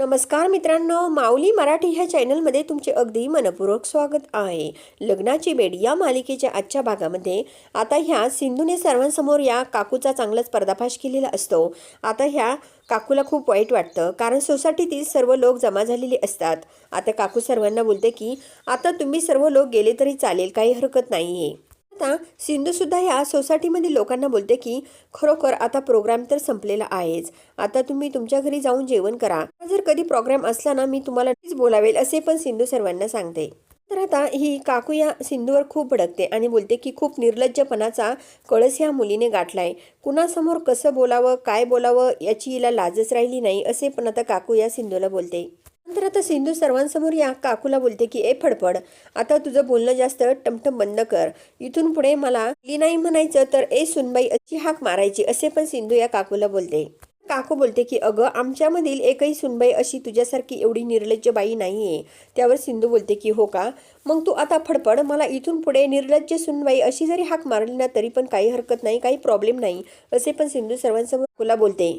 नमस्कार मित्रांनो माऊली मराठी ह्या चॅनलमध्ये तुमचे अगदी मनपूर्वक स्वागत आहे. लग्नाची बेड या मालिकेच्या आजच्या भागामध्ये आता ह्या सिंधूने सर्वांसमोर या काकूचा चांगलाच पर्दाफाश केलेला असतो. आता ह्या काकूला खूप वाईट वाटतं कारण सोसायटीतील सर्व लोक जमा झालेले असतात. आता काकू सर्वांना बोलते की आता तुम्ही सर्व लोक गेले तरी चालेल काही हरकत नाही आहे आता सिंधूसुद्धा या सोसायटीमधील लोकांना बोलते की खरोखर आता प्रोग्राम तर संपलेला आहेच. आता तुम्ही तुमच्या घरी जाऊन जेवण करा. जर कधी प्रोग्राम असला ना मी तुम्हाला बोलावेल असे पण सिंधू सर्वांना सांगते. तर आता ही काकू या सिंधूवर खूप भडकते आणि बोलते की खूप निर्लज्जपणाचा कळस ह्या मुलीने गाठलाय. कुणासमोर कसं बोलावं काय बोलावं याची हिला लाजच राहिली नाही असे पण आता काकू या सिंधूला बोलते. नंतर आता सिंधू सर्वांसमोर या काकूला बोलते की ए फडफड आता तुझं बोलणं जास्त टमटम बंद कर. इथून पुढे मला ली नाही म्हणायचं तर ए सुनबाई अशी हाक मारायची असे पण सिंधू या काकूला बोलते. काकू बोलते की अगं आमच्यामधील एकही सुनबाई अशी तुझ्यासारखी एवढी निर्लज्ज बाई आहे त्यावर सिंधू बोलते की हो का? मग तू आता फडफड मला इथून पुढे निर्लज्ज सुनबाई अशी जरी हाक मारली ना तरी पण काही हरकत नाही काही प्रॉब्लेम नाही असे पण सिंधू सर्वांसमोर काकूला बोलते.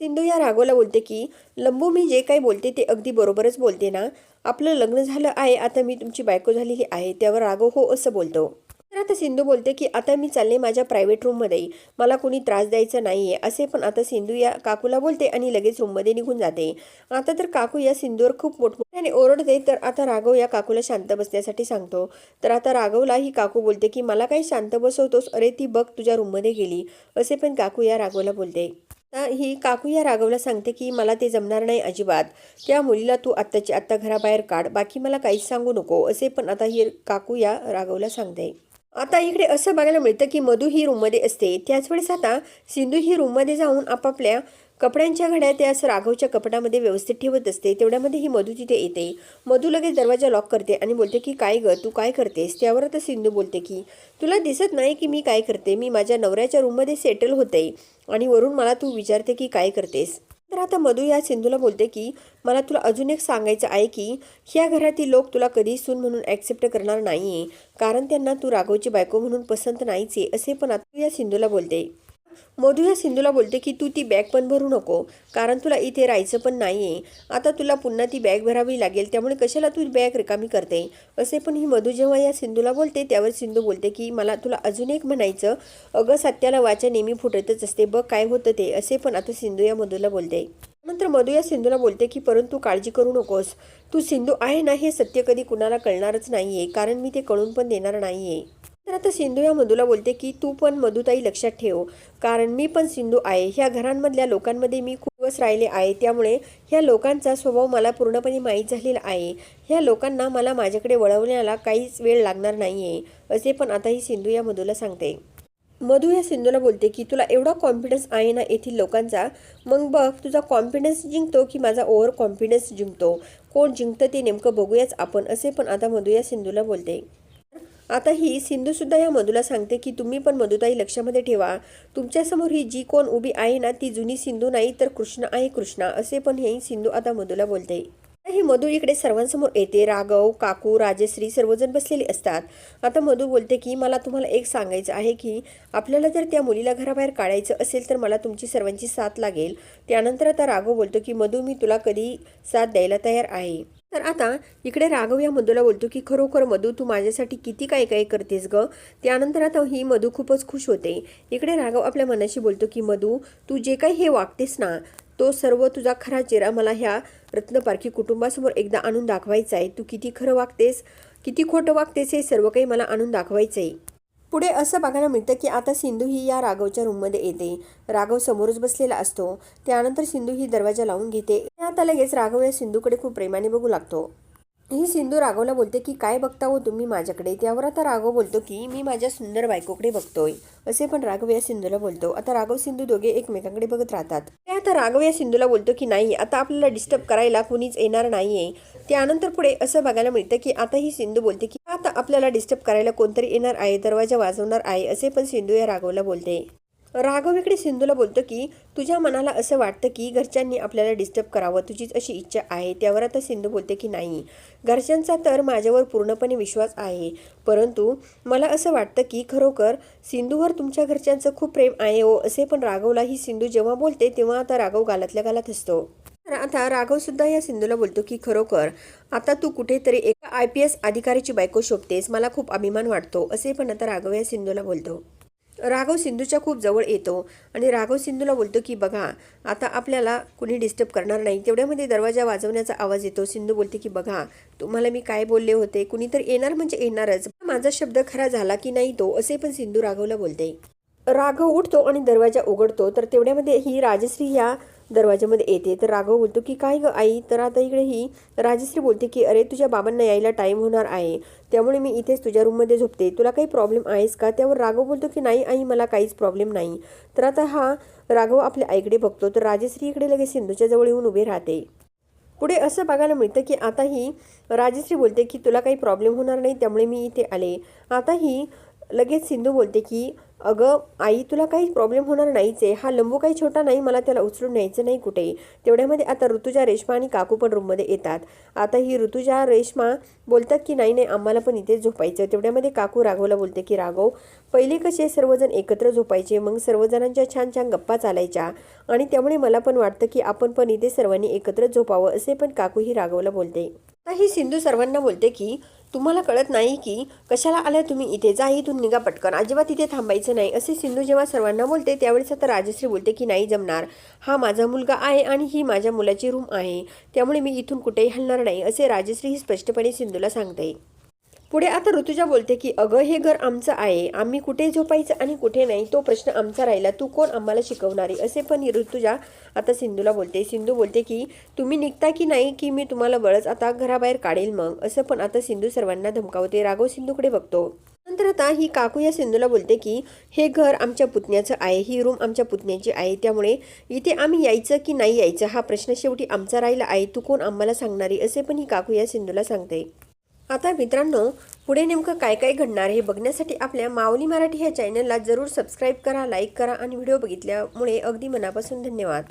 सिंधू या राघोला बोलते की लंबू मी जे काही बोलते ते अगदी बरोबरच बोलते ना. आपलं लग्न झालं आहे आता मी तुमची बायको झालेली आहे त्यावर राघव हो असं बोलतो. तर आता सिंधू बोलते की आता मी चालले माझ्या प्रायव्हेट रूममध्ये मला कोणी त्रास द्यायचा नाही आहे असे पण आता सिंधू या काकूला बोलते आणि लगेच रूममध्ये निघून जाते. आता तर काकू या सिंधूवर खूप मोठमोठ्याने ओरडते तर आता राघव या काकूला शांत बसण्यासाठी सांगतो. तर आता राघवला ही काकू बोलते की मला काही शांत बसवतोस? अरे ती बघ तुझ्या रूममध्ये गेली. असे पण काकू या राघवला बोलते. आता ही काकू या राघवला सांगते की मला ते जमणार नाही अजिबात. त्या मुलीला तू आत्ताची आत्ता घराबाहेर काढ. बाकी मला काहीच सांगू नको. असे पण आता ही काकू या राघवला सांगते. आता इकडे असं बघायला मिळतं की मधू ही रूममध्ये असते. त्याच वेळेस आता सिंधू ही रूममध्ये जाऊन आपापल्या कपड्यांच्या घड्या त्या राघवच्या कपड्यामध्ये व्यवस्थित ठेवत असते. तेवढ्यामध्ये ही मधू तिथे येते. मधू लगेच दरवाजा लॉक करते आणि बोलते की काय ग? तू काय करतेस? त्यावर आता सिंधू बोलते की तुला दिसत नाही की मी काय करते. मी माझ्या नवऱ्याच्या रूममध्ये सेटल होते. आणि वरून मला तू विचारते की काय करतेस? तर आता मधू या सिंधूला बोलते की मला तुला अजून एक सांगायचं आहे की ह्या घरातील लोक तुला कधी सून म्हणून ॲक्सेप्ट करणार नाही आहे कारण त्यांना तू राघवची बायको म्हणून पसंत नाहीच आहे असे पण आता या सिंधूला बोलते. मधू या सिंधूला बोलते की तू ती बॅग पण भरू नको कारण तुला इथे राहायचं पण नाही आहे आता तुला पुन्हा ती बॅग भरावी लागेल त्यामुळे कशाला तू बॅग रिकामी करते? असे पण ही मधू जेव्हा या सिंधूला बोलते त्यावर सिंधू बोलते की मला तुला अजून एक म्हणायचं अगं सत्याला वाचा नेहमी फुटतच असते बघ काय होतं ते असे पण आता सिंधू या मधूला बोलते. नंतर मधू या सिंधूला बोलते की परंतु काळजी करू नकोस. तू सिंधू आहे ना हे सत्य कधी कुणाला कळणारच नाही आहे कारण मी ते कळून पण देणार नाही आहे तर आता सिंधू या मधूला बोलते की तू पण मधुताई लक्षात ठेव. कारण मी पण सिंधू आहे. ह्या घरांमधल्या लोकांमध्ये मी खूप दिवस राहिले आहे. त्यामुळे ह्या लोकांचा स्वभाव मला पूर्णपणे माहीत झालेला आहे. ह्या लोकांना मला माझ्याकडे वळवण्याला काहीच वेळ लागणार नाही आहे असे पण आता ही सिंधू या मधूला सांगते. मधू या सिंधूला बोलते की तुला एवढा कॉन्फिडन्स आहे ना येथील लोकांचा? मग बघ तुझा कॉन्फिडन्स जिंकतो की माझा ओव्हर कॉन्फिडन्स जिंकतो? कोण जिंकतं ते नेमकं बघूयाच आपण असे पण आता मधू या सिंधूला बोलते. आता ही सिंधूसुद्धा या मधूला सांगते की तुम्ही पण मधुताई लक्षामध्ये ठेवा. तुमच्यासमोर ही जी कोण उभी आहे ना ती जुनी सिंधू नाही तर कृष्ण आहे कृष्णा असे पण हे सिंधू आता मधूला बोलते. ही मधू इकडे सर्वांसमोर येते. राघव काकू राजश्री सर्वजण बसलेले असतात. आता मधू बोलते की मला तुम्हाला एक सांगायचं आहे की आपल्याला जर त्या मुलीला घराबाहेर काढायचं असेल तर मला तुमची सर्वांची साथ लागेल. त्यानंतर आता राघव बोलतो की मधू मी तुला कधी साथ द्यायला तयार आहे? तर आता इकडे राघव या मधूला बोलतो की खरोखर मधू तू माझ्यासाठी किती काय काय करतेस ग? त्यानंतर आता ही मधू खूपच खुश होते. इकडे राघव आपल्या मनाशी बोलतो की मधू तू जे काही हे वागतेस ना तो सर्व तुझा खरा चेहरा मला ह्या रत्नपारखी कुटुंबासमोर एकदा आणून दाखवायचा आहे. तू किती खरं वागतेस किती खोटं वागतेस हे सर्व काही मला आणून दाखवायचं आहे पुढे असं बघायला मिळतं की आता सिंधू ही या राघवच्या रूममध्ये येते. राघव समोरच बसलेला असतो. त्यानंतर सिंधू ही दरवाजा लावून घेते. आता लगेच राघव या सिंधूकडे खूप प्रेमाने बघू लागतो. ही सिंधू राघवला बोलते की काय बघता हो तुम्ही माझ्याकडे? त्यावर आता राघव बोलतो की मी माझ्या सुंदर बायकोकडे बघतोय. असे पण राघव या सिंधूला बोलतो. आता राघव सिंधू दोघे एकमेकांकडे बघत राहतात. ते आता राघव या सिंधूला बोलतो की नाही आता आपल्याला डिस्टर्ब करायला कुणीच येणार नाहीये. त्यानंतर पुढे असं बघायला मिळतं की आता ही सिंधू बोलते की आता आपल्याला डिस्टर्ब करायला कोणतरी येणार आहे दरवाजा वाजवणार आहे असे पण सिंधू या राघवला बोलते. राघव इकडे सिंधूला बोलतो की तुझ्या मनाला असं वाटतं की घरच्यांनी आपल्याला डिस्टर्ब करावं. तुझीच अशी इच्छा आहे. त्यावर आता सिंधू बोलते की नाही. घरच्यांचा तर माझ्यावर पूर्णपणे विश्वास आहे. परंतु मला असं वाटतं की खरोखर सिंधूवर तुमच्या घरच्यांचं खूप प्रेम आहे हो. असे पण राघवला ही सिंधू जेव्हा बोलते तेव्हा आता राघव गालातल्या गालात असतो आता राघव सुद्धा या सिंधूला बोलतो की खरोखर आता तू कुठेतरी एका आय पी एस अधिकाऱ्याची बायको शोभतेस. मला खूप अभिमान वाटतो. असे पण आता राघव या सिंधूला बोलतो. राघव सिंधूच्या खूप जवळ येतो. आणि राघव सिंधूला बोलतो की बघा आता आपल्याला कुणी डिस्टर्ब करणार नाही. तेवढ्यामध्ये दरवाजा वाजवण्याचा आवाज येतो. सिंधू बोलते की बघा तुम्हाला मी काय बोलले होते? कुणी तर येणार म्हणजे येणारच. माझा शब्द खरा झाला की नाही तो? असे पण सिंधू राघवला बोलते. राघव उठतो आणि दरवाजा उघडतो. तर तेवढ्यामध्ये ही राजश्री ह्या दरवाजामध्ये येते. तर राघव बोलतो की काय ग आई? तर आता इकडे ही. राजश्री बोलते की अरे तुझ्या बाबांना यायला टाईम होणार आहे. त्यामुळे मी इथेच तुझ्या रूममध्ये झोपते. तुला काही प्रॉब्लेम आहेस का? त्यावर राघव बोलतो की नाही आई मला काहीच प्रॉब्लेम नाही. तर आता हा राघव आपल्या आईकडे बघतो. तर राजश्री इकडे लगेच सिंधूच्या जवळ येऊन उभे राहते. पुढे असं बघायला मिळतं की आता ही राजश्री बोलते की तुला काही प्रॉब्लेम होणार नाही त्यामुळे मी इथे आले. आता ही लगेच सिंधू बोलते की अगं आई तुला काही प्रॉब्लेम होणार नाहीच. आहे हा लंबू काही छोटा नाही मला त्याला उचलून न्यायचं नाही कुठेही तेवढ्यामध्ये आता ऋतुजा रेश्मा आणि काकू पण रूममध्ये येतात. आता ही ऋतुजा रेश्मा बोलतात की नाही नाही आम्हाला पण इथेच झोपायचं तेवढ्यामध्ये काकू राघवला बोलते की राघव पहिले कसे सर्वजण एकत्र झोपायचे मग सर्वजणांच्या छान छान गप्पा चालायच्या. आणि त्यामुळे मला पण वाटतं की आपण पण इथे सर्वांनी एकत्र झोपावं असे पण काकू ही राघवला बोलते. आता ही सिंधू सर्वांना बोलते की तुम्हाला कळत नाही की कशाला आल्या तुम्ही इथे? जा इथून निघा पटकन. अजिबात इथे थांबायचं नाही. असे सिंधू जेव्हा सर्वांना बोलते त्यावेळेस आता राजश्री बोलते की नाही जमणार. हा माझा मुलगा आहे आणि ही माझ्या मुलाची रूम आहे. त्यामुळे मी इथून कुठेही हलणार नाही असे राजश्री ही स्पष्टपणे सिंधूला सांगते. पुढे आता ऋतुजा बोलते की अगं हे घर आमचं आहे. आम्ही कुठे झोपायचं आणि कुठे नाही तो प्रश्न आमचा राहिला. तू कोण आम्हाला शिकवणारी? असे पण ही ऋतुजा आता सिंधूला बोलते. सिंधू बोलते की तुम्ही निघता की नाही की मी तुम्हाला बळच आता घराबाहेर काढेल मग? असं पण आता सिंधू सर्वांना धमकावते. राघव सिंधूकडे बघतो. नंतर आता ही काकू या सिंधूला बोलते की हे घर आमच्या पुतण्याचं आहे. ही रूम आमच्या पुतण्याची आहे. त्यामुळे इथे आम्ही यायचं की नाही यायचं? हा प्रश्न शेवटी आमचा राहिला आहे. तू कोण आम्हाला सांगणारी? असे पण ही काकू या सिंधूला सांगते. आता मित्रांनो पुढे नेमकं काय काय घडणार हे बघण्यासाठी आपल्या माऊली मराठी ह्या चॅनलला जरूर सबस्क्राईब करा लाईक करा आणि व्हिडिओ बघितल्यामुळे अगदी मनापासून धन्यवाद.